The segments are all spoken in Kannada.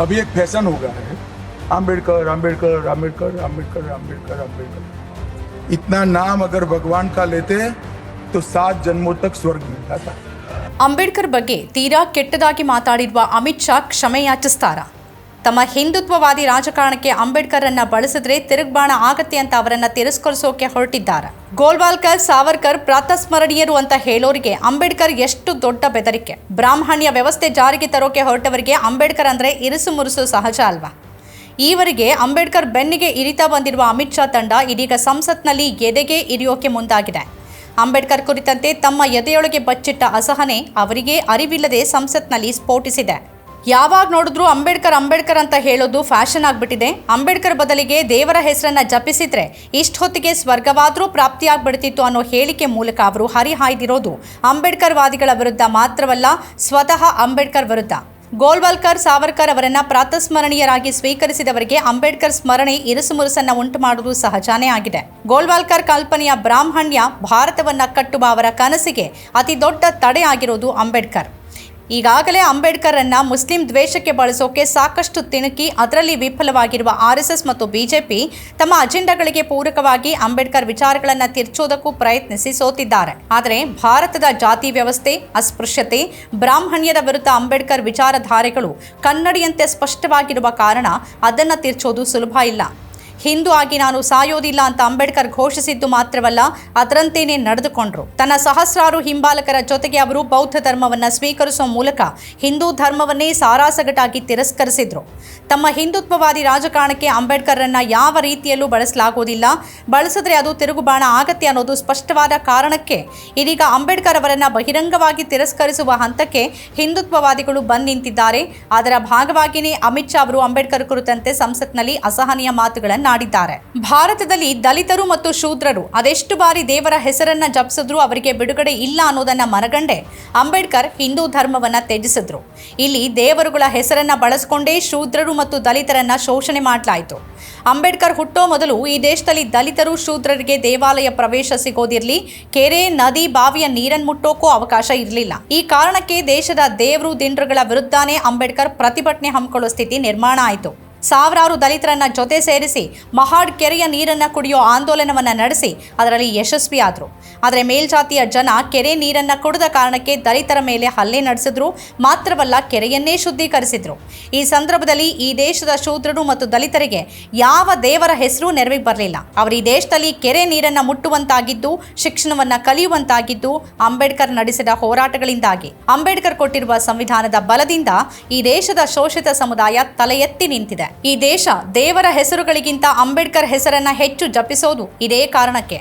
अभी एक फैशन हो गया है आम्बेडकर आम्बेडकर आम्बेडकर आम्बेडकर आम्बेडकर आम्बेडकर इतना नाम अगर भगवान का लेते तो सात जन्मों तक स्वर्ग मिलता था ಅಂಬೇಡ್ಕರ್ ಬಗ್ಗೆ ತೀರಾ ಕೆಟ್ಟದಾಗಿ ಮಾತಾಡಿರುವ ಅಮಿತ್ ಶಾ ಕ್ಷಮೆ ಯಾಚಿಸ್ತಾರ ತಮ್ಮ ಹಿಂದುತ್ವವಾದಿ ರಾಜಕಾರಣಕ್ಕೆ ಅಂಬೇಡ್ಕರನ್ನ ಬಳಸಿದ್ರೆ ತಿರುಗ್ಬಾಣ ಆಗತ್ತೆ ಅಂತ ಅವರನ್ನ ತಿರಸ್ಕರಿಸೋಕೆ ಹೊರಟಿದ್ದಾರೆ. ಗೋಲ್ವಾಲ್ಕರ್, ಸಾವರ್ಕರ್, ಪ್ರಾತಸ್ಮರಣೀಯರು ಅಂತ ಹೇಳೋರಿಗೆ ಅಂಬೇಡ್ಕರ್ ಎಷ್ಟು ದೊಡ್ಡ ಬೆದರಿಕೆ. ಬ್ರಾಹ್ಮಣ್ಯ ವ್ಯವಸ್ಥೆ ಜಾರಿಗೆ ತರೋಕೆ ಹೊರಟವರಿಗೆ ಅಂಬೇಡ್ಕರ್ ಅಂದ್ರೆ ಇರಿಸು ಮುರುಸು ಸಹಜ ಅಲ್ವಾ? ಈವರೆಗೆ ಅಂಬೇಡ್ಕರ್ ಬೆನ್ನಿಗೆ ಇರಿತಾ ಬಂದಿರುವ ಅಮಿತ್ ಶಾ ತಂಡ ಇದೀಗ ಸಂಸತ್ನಲ್ಲಿ ಎದೆಗೆ ಇರಿಯೋಕೆ ಮುಂದಾಗಿದೆ. ಅಂಬೇಡ್ಕರ್ ಕುರಿತಂತೆ ತಮ್ಮ ಎದೆಯೊಳಗೆ ಬಚ್ಚಿಟ್ಟ ಅಸಹನೆ ಅವರಿಗೆ ಅರಿವಿಲ್ಲದೆ ಸಂಸತ್ನಲ್ಲಿ ಸ್ಫೋಟಿಸಿದೆ. ಯಾವಾಗ ನೋಡಿದ್ರು ಅಂಬೇಡ್ಕರ್ ಅಂಬೇಡ್ಕರ್ ಅಂತ ಹೇಳೋದು ಫ್ಯಾಷನ್ ಆಗಿಬಿಟ್ಟಿದೆ. ಅಂಬೇಡ್ಕರ್ ಬದಲಿಗೆ ದೇವರ ಹೆಸರನ್ನ ಜಪಿಸಿದ್ರೆ ಇಷ್ಟೊತ್ತಿಗೆ ಸ್ವರ್ಗವಾದರೂ ಪ್ರಾಪ್ತಿಯಾಗ್ಬಿಡ್ತಿತ್ತು ಅನ್ನೋ ಹೇಳಿಕೆ ಮೂಲಕ ಅವರು ಹರಿಹಾಯ್ದಿರೋದು. ಅಂಬೇಡ್ಕರ್ ವಾದಿಗಳ ವಿರುದ್ಧ ಮಾತ್ರವಲ್ಲ, ಸ್ವತಃ ಅಂಬೇಡ್ಕರ್ ವಿರುದ್ಧ. ಗೋಲ್ವಾಲ್ಕರ್, ಸಾವರ್ಕರ್ ಅವರನ್ನ ಪ್ರಾತಸ್ಮರಣೀಯರಾಗಿ ಸ್ವೀಕರಿಸಿದವರಿಗೆ ಅಂಬೇಡ್ಕರ್ ಸ್ಮರಣೆ ಇರುಸುಮುರುಸನ್ನ ಉಂಟು ಮಾಡುವುದು ಸಹಜಾನೇ ಆಗಿದೆ. ಗೋಲ್ವಾಲ್ಕರ್ ಕಲ್ಪನೆಯ ಬ್ರಾಹ್ಮಣ್ಯ ಭಾರತವನ್ನ ಕಟ್ಟುವ ಅವರ ಕನಸಿಗೆ ಅತಿ ದೊಡ್ಡ ತಡೆ ಆಗಿರೋದು ಅಂಬೇಡ್ಕರ್. ಈಗಾಗಲೇ ಅಂಬೇಡ್ಕರನ್ನ ಮುಸ್ಲಿಂ ದ್ವೇಷಕ್ಕೆ ಬಳಸೋಕೆ ಸಾಕಷ್ಟು ತಿಣುಕಿ, ಅದರಲ್ಲಿ ವಿಫಲವಾಗಿರುವ ಆರ್ಎಸ್ಎಸ್ ಮತ್ತು ಬಿಜೆಪಿ ತಮ್ಮ ಅಜೆಂಡಾಗಳಿಗೆ ಪೂರಕವಾಗಿ ಅಂಬೇಡ್ಕರ್ ವಿಚಾರಗಳನ್ನು ತಿರ್ಚೋದಕ್ಕೂ ಪ್ರಯತ್ನಿಸಿ ಸೋತಿದ್ದಾರೆ. ಆದರೆ ಭಾರತದ ಜಾತಿ ವ್ಯವಸ್ಥೆ, ಅಸ್ಪೃಶ್ಯತೆ, ಬ್ರಾಹ್ಮಣ್ಯದ ವಿರುದ್ಧ ಅಂಬೇಡ್ಕರ್ ವಿಚಾರಧಾರೆಗಳು ಕನ್ನಡಿಯಂತೆ ಸ್ಪಷ್ಟವಾಗಿರುವ ಕಾರಣ ಅದನ್ನು ತಿರ್ಚೋದು ಸುಲಭ ಇಲ್ಲ. ಹಿಂದೂ ಆಗಿ ನಾನು ಸಾಯೋದಿಲ್ಲ ಅಂತ ಅಂಬೇಡ್ಕರ್ ಘೋಷಿಸಿದ್ದು ಮಾತ್ರವಲ್ಲ, ಅದರಂತೆಯೇ ನಡೆದುಕೊಂಡ್ರು. ತನ್ನ ಸಹಸ್ರಾರು ಹಿಂಬಾಲಕರ ಜೊತೆಗೆ ಅವರು ಬೌದ್ಧ ಧರ್ಮವನ್ನು ಸ್ವೀಕರಿಸುವ ಮೂಲಕ ಹಿಂದೂ ಧರ್ಮವನ್ನೇ ಸಾರಾಸಗಟಾಗಿ ತಿರಸ್ಕರಿಸಿದ್ರು. ತಮ್ಮ ಹಿಂದುತ್ವವಾದಿ ರಾಜಕಾರಣಕ್ಕೆ ಅಂಬೇಡ್ಕರ್ರನ್ನ ಯಾವ ರೀತಿಯಲ್ಲೂ ಬಳಸಲಾಗುವುದಿಲ್ಲ. ಬಳಸಿದ್ರೆ ಅದು ತಿರುಗುಬಾಣ ಆಗತ್ತೆ ಅನ್ನೋದು ಸ್ಪಷ್ಟವಾದ ಕಾರಣಕ್ಕೆ ಇದೀಗ ಅಂಬೇಡ್ಕರ್ ಅವರನ್ನು ಬಹಿರಂಗವಾಗಿ ತಿರಸ್ಕರಿಸುವ ಹಂತಕ್ಕೆ ಹಿಂದುತ್ವವಾದಿಗಳು ಬಂದು ನಿಂತಿದ್ದಾರೆ. ಅದರ ಭಾಗವಾಗಿಯೇ ಅಮಿತ್ ಶಾ ಅವರು ಅಂಬೇಡ್ಕರ್ ಕುರಿತಂತೆ ಸಂಸತ್ನಲ್ಲಿ ಅಸಹನೀಯ ಮಾತುಗಳನ್ನಾಡಿದ್ದಾರೆ ಭಾರತದಲ್ಲಿ ದಲಿತರು ಮತ್ತು ಶೂದ್ರರು ಅದೆಷ್ಟು ಬಾರಿ ದೇವರ ಹೆಸರನ್ನ ಜಪಿಸಿದ್ರು ಅವರಿಗೆ ಬಿಡುಗಡೆ ಇಲ್ಲ ಅನ್ನೋದನ್ನ ಮನಗಂಡೆ ಅಂಬೇಡ್ಕರ್ ಹಿಂದೂ ಧರ್ಮವನ್ನ ತ್ಯಜಿಸಿದ್ರು. ಇಲ್ಲಿ ದೇವರುಗಳ ಹೆಸರನ್ನ ಬಳಸಿಕೊಂಡೇ ಶೂದ್ರರು ಮತ್ತು ದಲಿತರನ್ನ ಶೋಷಣೆ ಮಾಡಲಾಯಿತು. ಅಂಬೇಡ್ಕರ್ ಹುಟ್ಟೋ ಮೊದಲು ಈ ದೇಶದಲ್ಲಿ ದಲಿತರು ಶೂದ್ರರಿಗೆ ದೇವಾಲಯ ಪ್ರವೇಶ ಸಿಗೋದಿರಲಿ, ಕೆರೆ, ನದಿ, ಬಾವಿಯ ನೀರನ್ನು ಮುಟ್ಟೋಕೂ ಅವಕಾಶ ಇರಲಿಲ್ಲ. ಈ ಕಾರಣಕ್ಕೆ ದೇಶದ ದೇವರು, ದಿಂಡ್ರಗಳ ವಿರುದ್ಧನೇ ಅಂಬೇಡ್ಕರ್ ಪ್ರತಿಭಟನೆ ಹಮ್ಮಿಕೊಳ್ಳೋ ಸ್ಥಿತಿ ನಿರ್ಮಾಣ ಆಯಿತು. ಸಾವಿರಾರು ದಲಿತರನ್ನ ಜೊತೆ ಸೇರಿಸಿ ಮಹಾಡ್ ಕೆರೆಯ ನೀರನ್ನ ಕುಡಿಯೋ ಆಂದೋಲನವನ್ನ ನಡೆಸಿ ಅದರಲ್ಲಿ ಯಶಸ್ವಿಯಾದರು. ಆದರೆ ಮೇಲ್ಜಾತಿಯ ಜನ ಕೆರೆ ನೀರನ್ನ ಕುಡಿದ ಕಾರಣಕ್ಕೆ ದಲಿತರ ಮೇಲೆ ಹಲ್ಲೆ ನಡೆಸಿದ್ರು, ಮಾತ್ರವಲ್ಲ ಕೆರೆಯನ್ನೇ ಶುದ್ಧೀಕರಿಸಿದ್ರು. ಈ ಸಂದರ್ಭದಲ್ಲಿ ಈ ದೇಶದ ಶೂದ್ರರು ಮತ್ತು ದಲಿತರಿಗೆ ಯಾವ ದೇವರ ಹೆಸರು ನೆರವಿಗೆ ಬರಲಿಲ್ಲ. ಅವರು ಈ ದೇಶದಲ್ಲಿ ಕೆರೆ ನೀರನ್ನ ಮುಟ್ಟುವಂತಾಗಿದ್ದು, ಶಿಕ್ಷಣವನ್ನ ಕಲಿಯುವಂತಾಗಿದ್ದು, ಅಂಬೇಡ್ಕರ್ ನಡೆಸಿದ ಹೋರಾಟಗಳಿಂದಾಗಿ. ಅಂಬೇಡ್ಕರ್ ಕೊಟ್ಟಿರುವ ಸಂವಿಧಾನದ ಬಲದಿಂದ ಈ ದೇಶದ ಶೋಷಿತ ಸಮುದಾಯ ತಲೆ ಎತ್ತಿ ನಿಂತಿದೆ. ಈ ದೇಶ ದೇವರ ಹೆಸರುಗಳಿಗಿಂತ ಅಂಬೇಡ್ಕರ್ ಹೆಸರನ್ನ ಹೆಚ್ಚು ಜಪಿಸೋದು ಇದೇ ಕಾರಣಕ್ಕೆ.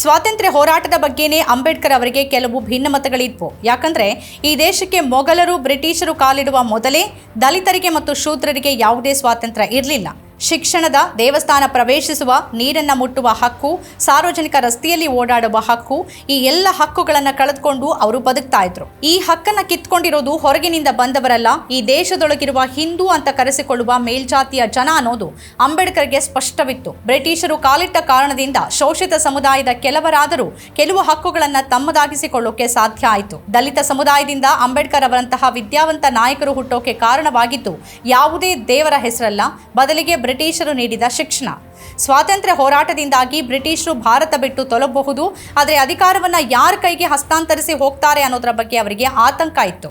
ಸ್ವಾತಂತ್ರ್ಯ ಹೋರಾಟದ ಬಗ್ಗೆನೇ ಅಂಬೇಡ್ಕರ್ ಅವರಿಗೆ ಕೆಲವು ಭಿನ್ನಮತಗಳಿದ್ವು ಯಾಕಂದ್ರೆ ಈ ದೇಶಕ್ಕೆ ಮೊಘಲರು ಬ್ರಿಟಿಷರು ಕಾಲಿಡುವ ಮೊದಲೇ ದಲಿತರಿಗೆ ಮತ್ತು ಶೂದ್ರರಿಗೆ ಯಾವುದೇ ಸ್ವಾತಂತ್ರ್ಯ ಇರಲಿಲ್ಲ. ಶಿಕ್ಷಣದ ದೇವಸ್ಥಾನ ಪ್ರವೇಶಿಸುವ, ನೀರನ್ನು ಮುಟ್ಟುವ ಹಕ್ಕು, ಸಾರ್ವಜನಿಕ ರಸ್ತೆಯಲ್ಲಿ ಓಡಾಡುವ ಹಕ್ಕು, ಈ ಎಲ್ಲ ಹಕ್ಕುಗಳನ್ನು ಕಳೆದುಕೊಂಡು ಅವರು ಬದುಕ್ತಾ ಇದ್ರು. ಈ ಹಕ್ಕನ್ನ ಕಿತ್ಕೊಂಡಿರೋದು ಹೊರಗಿನಿಂದ ಬಂದವರಲ್ಲ, ಈ ದೇಶದೊಳಗಿರುವ ಹಿಂದೂ ಅಂತ ಕರೆಸಿಕೊಳ್ಳುವ ಮೇಲ್ಜಾತಿಯ ಜನ ಅನ್ನೋದು ಅಂಬೇಡ್ಕರ್ಗೆ ಸ್ಪಷ್ಟವಿತ್ತು. ಬ್ರಿಟಿಷರು ಕಾಲಿಟ್ಟ ಕಾರಣದಿಂದ ಶೋಷಿತ ಸಮುದಾಯದ ಕೆಲವರಾದರೂ ಕೆಲವು ಹಕ್ಕುಗಳನ್ನು ತಮ್ಮದಾಗಿಸಿಕೊಳ್ಳೋಕೆ ಸಾಧ್ಯ ಆಯಿತು. ದಲಿತ ಸಮುದಾಯದಿಂದ ಅಂಬೇಡ್ಕರ್ ಅವರಂತಹ ವಿದ್ಯಾವಂತ ನಾಯಕರು ಹುಟ್ಟೋಕೆ ಕಾರಣವಾಗಿದ್ದು, ಯಾವುದೇ ದೇವರ ಹೆಸರಲ್ಲ, ಬದಲಿಗೆ ಬ್ರಿಟಿಷರು ನೀಡಿದ ಶಿಕ್ಷಣ. ಸ್ವಾತಂತ್ರ್ಯ ಹೋರಾಟದಿಂದಾಗಿ ಬ್ರಿಟಿಷರು ಭಾರತ ಬಿಟ್ಟು ತೊಲಬಹುದು ಆದರೆ ಅಧಿಕಾರವನ್ನು ಯಾರ ಕೈಗೆ ಹಸ್ತಾಂತರಿಸಿ ಹೋಗ್ತಾರೆ ಅನ್ನೋದರ ಬಗ್ಗೆ ಅವರಿಗೆ ಆತಂಕ ಇತ್ತು.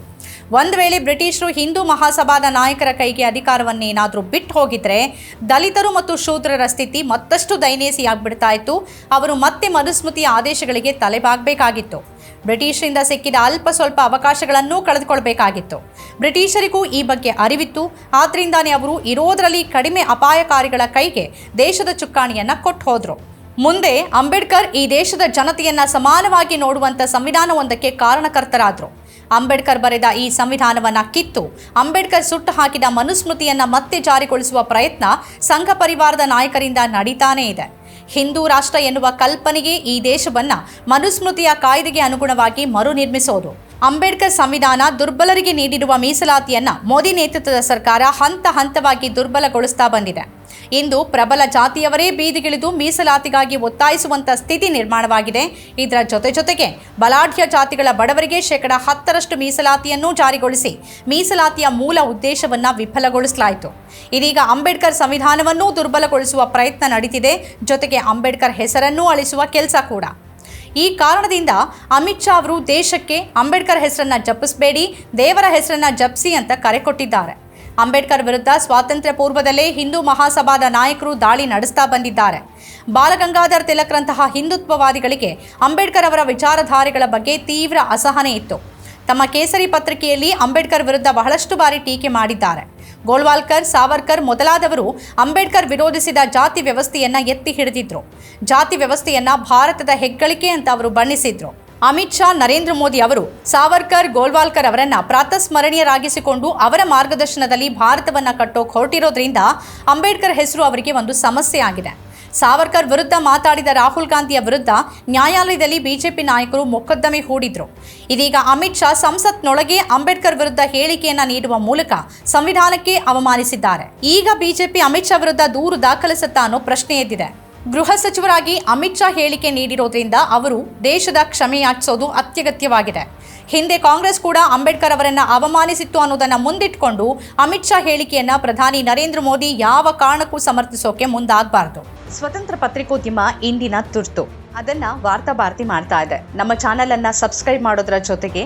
ಒಂದು ವೇಳೆ ಬ್ರಿಟಿಷರು ಹಿಂದೂ ಮಹಾಸಭಾದ ನಾಯಕರ ಕೈಗೆ ಅಧಿಕಾರವನ್ನೇನಾದರೂ ಬಿಟ್ಟು ಹೋಗಿದ್ರೆ, ದಲಿತರು ಮತ್ತು ಶೂದ್ರರ ಸ್ಥಿತಿ ಮತ್ತಷ್ಟು ದಯನೀಯಸಿಯಾಗ್ಬಿಡ್ತಾ ಇತ್ತು. ಅವರು ಮತ್ತೆ ಮನುಸ್ಮೃತಿಯ ಆದೇಶಗಳಿಗೆ ತಲೆಬಾಗಬೇಕಾಗಿತ್ತು. ಬ್ರಿಟಿಷರಿಂದ ಸಿಕ್ಕಿದ ಅಲ್ಪ ಸ್ವಲ್ಪ ಅವಕಾಶಗಳನ್ನೂ ಕಳೆದುಕೊಳ್ಬೇಕಾಗಿತ್ತು. ಬ್ರಿಟಿಷರಿಗೂ ಈ ಬಗ್ಗೆ ಅರಿವಿತ್ತು. ಆದ್ರಿಂದಾನೇ ಅವರು ಇರೋದರಲ್ಲಿ ಕಡಿಮೆ ಅಪಾಯಕಾರಿಗಳ ಕೈಗೆ ದೇಶದ ಚುಕ್ಕಾಣಿಯನ್ನು ಕೊಟ್ಟು ಹೋದ್ರು ಮುಂದೆ ಅಂಬೇಡ್ಕರ್ ಈ ದೇಶದ ಜನತೆಯನ್ನು ಸಮಾನವಾಗಿ ನೋಡುವಂತ ಸಂವಿಧಾನವೊಂದಕ್ಕೆ ಕಾರಣಕರ್ತರಾದರು. ಅಂಬೇಡ್ಕರ್ ಬರೆದ ಈ ಸಂವಿಧಾನವನ್ನ ಕಿತ್ತು, ಅಂಬೇಡ್ಕರ್ ಸುಟ್ಟು ಹಾಕಿದ ಮನುಸ್ಮೃತಿಯನ್ನು ಮತ್ತೆ ಜಾರಿಗೊಳಿಸುವ ಪ್ರಯತ್ನ ಸಂಘ ಪರಿವಾರದ ನಾಯಕರಿಂದ ನಡೀತಾನೇ ಇದೆ. ಹಿಂದೂ ರಾಷ್ಟ್ರ ಎನ್ನುವ ಕಲ್ಪನೆಗೆ ಈ ದೇಶವನ್ನ ಮನುಸ್ಮೃತಿಯ ಕಾಯ್ದೆಗೆ ಅನುಗುಣವಾಗಿ ಮರು ನಿರ್ಮಿಸೋದು. ಅಂಬೇಡ್ಕರ್ ಸಂವಿಧಾನ ದುರ್ಬಲರಿಗೆ ನೀಡಿರುವ ಮೀಸಲಾತಿಯನ್ನ ಮೋದಿ ನೇತೃತ್ವದ ಸರ್ಕಾರ ಹಂತ ಹಂತವಾಗಿ ದುರ್ಬಲಗೊಳಿಸ್ತಾ ಬಂದಿದೆ. ಇಂದು ಪ್ರಬಲ ಜಾತಿಯವರೇ ಬೀದಿಗಿಳಿದು ಮೀಸಲಾತಿಗಾಗಿ ಒತ್ತಾಯಿಸುವಂತ ಸ್ಥಿತಿ ನಿರ್ಮಾಣವಾಗಿದೆ. ಇದರ ಜೊತೆ ಜೊತೆಗೆ ಬಲಾಢ್ಯ ಜಾತಿಗಳ ಬಡವರಿಗೆ ಶೇಕಡ ಹತ್ತರಷ್ಟು ಮೀಸಲಾತಿಯನ್ನು ಜಾರಿಗೊಳಿಸಿ ಮೀಸಲಾತಿಯ ಮೂಲ ಉದ್ದೇಶವನ್ನು ವಿಫಲಗೊಳಿಸಲಾಯಿತು. ಇದೀಗ ಅಂಬೇಡ್ಕರ್ ಸಂವಿಧಾನವನ್ನೂ ದುರ್ಬಲಗೊಳಿಸುವ ಪ್ರಯತ್ನ ನಡೀತಿದೆ. ಜೊತೆಗೆ ಅಂಬೇಡ್ಕರ್ ಹೆಸರನ್ನೂ ಅಳಿಸುವ ಕೆಲಸ ಕೂಡ. ಈ ಕಾರಣದಿಂದ ಅಮಿತ್ ಶಾ ಅವರು ದೇಶಕ್ಕೆ ಅಂಬೇಡ್ಕರ್ ಹೆಸರನ್ನ ಜಪಿಸಬೇಡಿ, ದೇವರ ಹೆಸರನ್ನ ಜಪಿಸಿ ಅಂತ ಕರೆ ಕೊಟ್ಟಿದ್ದಾರೆ. ಅಂಬೇಡ್ಕರ್ ವಿರುದ್ಧ ಸ್ವಾತಂತ್ರ್ಯ ಪೂರ್ವದಲ್ಲೇ ಹಿಂದೂ ಮಹಾಸಭಾದ ನಾಯಕರು ದಾಳಿ ನಡೆಸ್ತಾ ಬಂದಿದ್ದಾರೆ. ಬಾಲಗಂಗಾಧರ್ ತಿಲಕ್ರಂತಹ ಹಿಂದುತ್ವವಾದಿಗಳಿಗೆ ಅಂಬೇಡ್ಕರ್ ಅವರ ವಿಚಾರಧಾರೆಗಳ ಬಗ್ಗೆ ತೀವ್ರ ಅಸಹನೆ ಇತ್ತು. ತಮ್ಮ ಕೇಸರಿ ಪತ್ರಿಕೆಯಲ್ಲಿ ಅಂಬೇಡ್ಕರ್ ವಿರುದ್ಧ ಬಹಳಷ್ಟು ಬಾರಿ ಟೀಕೆ ಮಾಡಿದ್ದಾರೆ. ಗೋಳ್ವಾಲ್ಕರ್ ಸಾವರ್ಕರ್ ಮೊದಲಾದವರು ಅಂಬೇಡ್ಕರ್ ವಿರೋಧಿಸಿದ ಜಾತಿ ವ್ಯವಸ್ಥೆಯನ್ನ ಎತ್ತಿ ಹಿಡಿದಿದ್ರು. ಜಾತಿ ವ್ಯವಸ್ಥೆಯನ್ನ ಭಾರತದ ಹೆಗ್ಗಳಿಕೆ ಅಂತ ಅವರು ಬಣ್ಣಿಸಿದ್ರು. ಅಮಿತ್ ಶಾ, ನರೇಂದ್ರ ಮೋದಿ ಅವರು ಸಾವರ್ಕರ್, ಗೋಲ್ವಾಲ್ಕರ್ ಅವರನ್ನ ಪ್ರಾತಸ್ಮರಣೀಯರಾಗಿಸಿಕೊಂಡು ಅವರ ಮಾರ್ಗದರ್ಶನದಲ್ಲಿ ಭಾರತವನ್ನ ಕಟ್ಟೋಕೆ ಹೊರಟಿರೋದ್ರಿಂದ ಅಂಬೇಡ್ಕರ್ ಹೆಸರು ಅವರಿಗೆ ಒಂದು ಸಮಸ್ಯೆ ಆಗಿದೆ. ಸಾವರ್ಕರ್ ವಿರುದ್ಧ ಮಾತಾಡಿದ ರಾಹುಲ್ ಗಾಂಧಿಯ ವಿರುದ್ಧ ನ್ಯಾಯಾಲಯದಲ್ಲಿ ಬಿಜೆಪಿ ನಾಯಕರು ಮೊಕದ್ದಮೆ ಹೂಡಿದ್ರು. ಇದೀಗ ಅಮಿತ್ ಶಾ ಸಂಸತ್ನೊಳಗೆ ಅಂಬೇಡ್ಕರ್ ವಿರುದ್ಧ ಹೇಳಿಕೆಯನ್ನ ನೀಡುವ ಮೂಲಕ ಸಂವಿಧಾನಕ್ಕೆ ಅವಮಾನಿಸಿದ್ದಾರೆ. ಈಗ ಬಿಜೆಪಿ ಅಮಿತ್ ಶಾ ವಿರುದ್ಧ ದೂರು ದಾಖಲಿಸುತ್ತಾ ಅನ್ನೋ ಪ್ರಶ್ನೆ ಎದ್ದಿದೆ. ಗೃಹ ಸಚಿವರಾಗಿ ಅಮಿತ್ ಶಾ ಹೇಳಿಕೆ ನೀಡಿರೋದ್ರಿಂದ ಅವರು ದೇಶದ ಕ್ಷಮೆಯಾಚಿಸೋದು ಅತ್ಯಗತ್ಯವಾಗಿದೆ. ಹಿಂದೆ ಕಾಂಗ್ರೆಸ್ ಕೂಡ ಅಂಬೇಡ್ಕರ್ ಅವರನ್ನು ಅವಮಾನಿಸಿತ್ತು ಅನ್ನೋದನ್ನು ಮುಂದಿಟ್ಕೊಂಡು ಅಮಿತ್ ಶಾ ಹೇಳಿಕೆಯನ್ನು ಪ್ರಧಾನಿ ನರೇಂದ್ರ ಮೋದಿ ಯಾವ ಕಾರಣಕ್ಕೂ ಸಮರ್ಥಿಸೋಕೆ ಮುಂದಾಗಬಾರ್ದು. ಸ್ವತಂತ್ರ ಪತ್ರಿಕೋದ್ಯಮ ಇಂದಿನ ತುರ್ತು. ಅದನ್ನು ವಾರ್ತಾ ಭಾರತಿ ಮಾಡ್ತಾ ಇದೆ. ನಮ್ಮ ಚಾನಲನ್ನು ಸಬ್ಸ್ಕ್ರೈಬ್ ಮಾಡೋದ್ರ ಜೊತೆಗೆ